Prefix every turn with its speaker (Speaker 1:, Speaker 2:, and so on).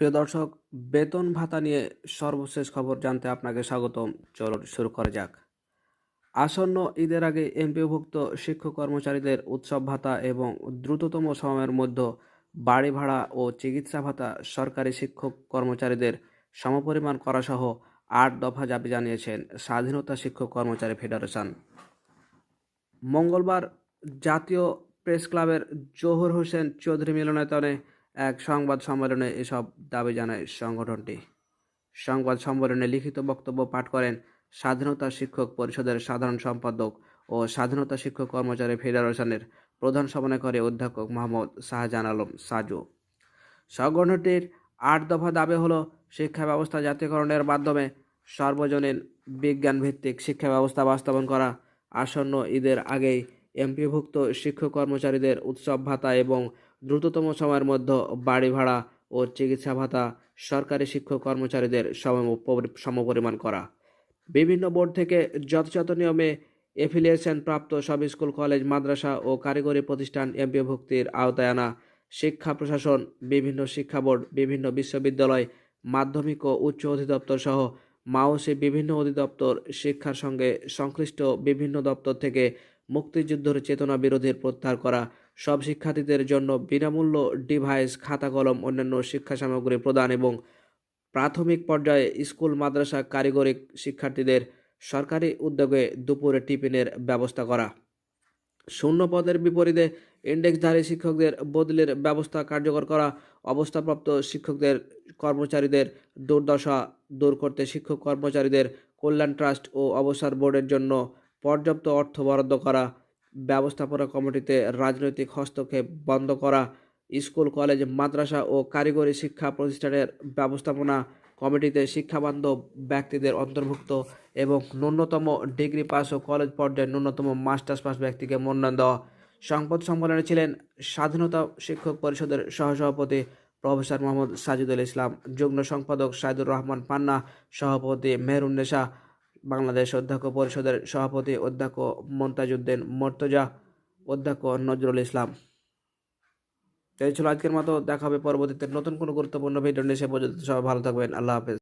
Speaker 1: প্রিয় দর্শক, বেতন ভাতা নিয়ে সর্বশেষ খবর জানতে আপনাকে স্বাগতম। চলুন শুরু করা যাক। আসন্ন ঈদের আগে এমপিভুক্ত শিক্ষক কর্মচারীদের উৎসব ভাতা এবং দ্রুততম সময়ের মধ্যে বাড়ি ভাড়া ও চিকিৎসা ভাতা সরকারি শিক্ষক কর্মচারীদের সমপরিমাণ করা সহ আট দফা দাবি জানিয়েছেন স্বাধীনতা শিক্ষক কর্মচারী ফেডারেশন। মঙ্গলবার জাতীয় প্রেস ক্লাবের জহুর হোসেন চৌধুরী মিলনায়তনে এক সংবাদ সম্মেলনে এসব দাবি জানায় সংগঠনটি। সংবাদ সম্মেলনে লিখিত বক্তব্য পাঠ করেন স্বাধীনতা শিক্ষক পরিষদের সাধারণ সম্পাদক ও স্বাধীনতা শিক্ষক কর্মচারী ফেডারেশনের প্রধান সমানায়কারী অধ্যাপক মোহাম্মদ শাহজাহান আলম সাজু। সংগঠনটির আট দফা দাবি হলো শিক্ষা ব্যবস্থা জাতীয়করণের মাধ্যমে সর্বজনীন বিজ্ঞান ভিত্তিক শিক্ষা ব্যবস্থা বাস্তবায়ন করা। আসন্ন ঈদের আগেই এমপিভুক্ত শিক্ষক কর্মচারীদের উৎসব ভাতা এবং দ্রুততম সময়ের মধ্যে বাড়ি ভাড়া ও চিকিৎসা ভাতা সরকারি শিক্ষক কর্মচারীদের সম- সমপরিমাণ করা। বিভিন্ন বোর্ড থেকে যথাযথ নিয়মে এফিলিয়েশন প্রাপ্ত সব স্কুল কলেজ, মাদ্রাসা ও কারিগরি প্রতিষ্ঠান এমপিভুক্তির আওতায় আনা শিক্ষা প্রশাসন, বিভিন্ন শিক্ষা বোর্ড, বিভিন্ন বিশ্ববিদ্যালয়, মাধ্যমিক ও উচ্চ অধিদপ্তর সহ মাওসি বিভিন্ন অধিদপ্তর শিক্ষার সঙ্গে সংশ্লিষ্ট বিভিন্ন দপ্তর থেকে মুক্তিযুদ্ধের চেতনা বিরোধীর প্রত্যাহার করা সব শিক্ষার্থীদের জন্য বিনামূল্য ডিভাইস খাতা কলম, অন্যান্য শিক্ষা সামগ্রী প্রদান এবং প্রাথমিক পর্যায়ে স্কুল, মাদ্রাসা কারিগরি শিক্ষার্থীদের সরকারি উদ্যোগে দুপুরে টিফিনের ব্যবস্থা করা। শূন্য পদের বিপরীতে ইন্ডেক্সধারী শিক্ষকদের বদলির ব্যবস্থা কার্যকর করা, অবস্থাপ্রাপ্ত শিক্ষকদের কর্মচারীদের দুর্দশা দূর করতে শিক্ষক কর্মচারীদের কল্যাণ ট্রাস্ট ও অবসর বোর্ডের জন্য পর্যাপ্ত অর্থ বরাদ্দ করা, ব্যবস্থাপনা কমিটিতে রাজনৈতিক হস্তক্ষেপ বন্ধ করা, স্কুল, কলেজ, মাদ্রাসা ও কারিগরি শিক্ষা প্রতিষ্ঠানের ব্যবস্থাপনা কমিটিতে শিক্ষাবান্ধব ব্যক্তিদের অন্তর্ভুক্ত এবং ন্যূনতম ডিগ্রি পাস ও কলেজ পর্যায়ে ন্যূনতম মাস্টার্স পাস ব্যক্তিকে মনোনয়ন দেওয়া। সংবাদ সম্মেলনে ছিলেন স্বাধীনতা শিক্ষক পরিষদের সহসভাপতি প্রফেসর মোহাম্মদ সাজিদুল ইসলাম, যুগ্ম সম্পাদক সাইদুর রহমান পান্না, সভাপতি মেহরুন্নেসা বাংলাদেশ অধ্যক্ষ পরিষদের সভাপতি অধ্যক্ষ মন্তাজুদ্দিন মর্তজা, অধ্যক্ষ নজরুল ইসলাম। এই ছিল আজকের মতো। দেখা হবে পরবর্তীতে নতুন কোনো গুরুত্বপূর্ণ ভিডিও নিয়ে। সে পর্যন্ত সবাই ভালো থাকবেন। আল্লাহ হাফেজ।